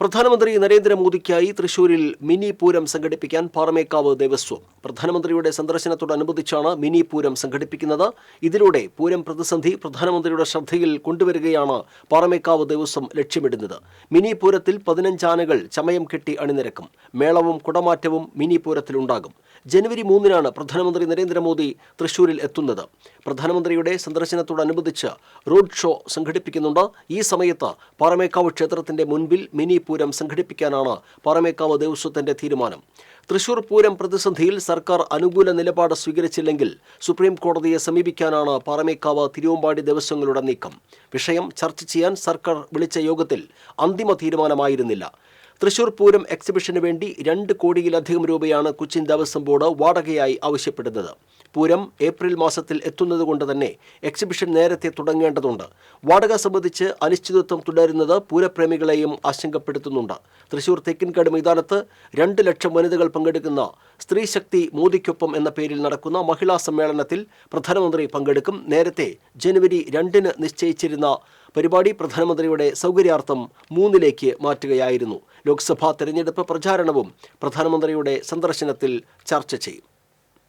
പ്രധാനമന്ത്രി നരേന്ദ്രമോദിക്കായി തൃശൂരിൽ മിനി പൂരം സംഘടിപ്പിക്കാൻ പാറമേക്കാവ് ദേവസ്വം. പ്രധാനമന്ത്രിയുടെ സന്ദർശനത്തോടനുബന്ധിച്ചാണ് മിനി പൂരം സംഘടിപ്പിക്കുന്നത്. ഇതിലൂടെ പൂരം പ്രതിസന്ധി പ്രധാനമന്ത്രിയുടെ ശ്രദ്ധയിൽ കൊണ്ടുവരികയാണ് പാറമേക്കാവ് ദേവസ്വം ലക്ഷ്യമിടുന്നത്. മിനി പൂരത്തിൽ പതിനഞ്ചാനകൾ ചമയം കെട്ടി അണിനിരക്കും. മേളവും കുടമാറ്റവും മിനി പൂരത്തിലുണ്ടാകും. ജനുവരി മൂന്നിനാണ് പ്രധാനമന്ത്രി നരേന്ദ്രമോദി തൃശൂരിൽ എത്തുന്നത്. പ്രധാനമന്ത്രിയുടെ സന്ദർശനത്തോടനുബന്ധിച്ച് റോഡ് ഷോ സംഘടിപ്പിക്കുന്നുണ്ട്. ഈ സമയത്ത് പാറമേക്കാവ് ക്ഷേത്രത്തിന്റെ മുൻപിൽ മിനി പൂരം സംഘടിപ്പിക്കാനാണ് പാറമേക്കാവ് ദേവസ്വത്തിന്റെ തീരുമാനം. തൃശൂർ പൂരം പ്രതിസന്ധിയിൽ സർക്കാർ അനുകൂല നിലപാട് സ്വീകരിച്ചില്ലെങ്കിൽ സുപ്രീം കോടതിയെ സമീപിക്കാനാണ് പാറമേക്കാവ് തിരുവമ്പാടി ദേവസ്വങ്ങളുടെ നീക്കം. വിഷയം ചർച്ച ചെയ്യാൻ സർക്കാർ വിളിച്ച യോഗത്തിൽ അന്തിമ തീരുമാനമായിരുന്നില്ല. തൃശൂർ പൂരം എക്സിബിഷന് വേണ്ടി രണ്ട് കോടിയിലധികം രൂപയാണ് കൊച്ചിൻ ദേവസ്വം ബോർഡ് വാടകയായി ആവശ്യപ്പെടുന്നത്. പൂരം ഏപ്രിൽ മാസത്തിൽ എത്തുന്നതുകൊണ്ട് തന്നെ എക്സിബിഷൻ നേരത്തെ തുടങ്ങേണ്ടതുണ്ട്. വാടക സംബന്ധിച്ച് അനിശ്ചിതത്വം തുടരുന്നത് പൂരപ്രേമികളെയും ആശങ്കപ്പെടുത്തുന്നുണ്ട്. തൃശൂർ തെക്കിൻകാട് മൈതാനത്ത് രണ്ട് ലക്ഷം വനിതകൾ പങ്കെടുക്കുന്ന സ്ത്രീശക്തി മോദിക്കൊപ്പം എന്ന പേരിൽ നടക്കുന്ന മഹിളാ സമ്മേളനത്തിൽ പ്രധാനമന്ത്രി പങ്കെടുക്കും. നേരത്തെ ജനുവരി രണ്ടിന് നിശ്ചയിച്ചിരുന്ന പരിപാടി പ്രധാനമന്ത്രിയുടെ സൗകര്യാർത്ഥം മൂന്നിലേക്ക് മാറ്റുകയായിരുന്നു. ലോക്സഭാ തെരഞ്ഞെടുപ്പ് പ്രചാരണവും പ്രധാനമന്ത്രിയുടെ സന്ദർശനത്തിൽ ചർച്ച ചെയ്യും.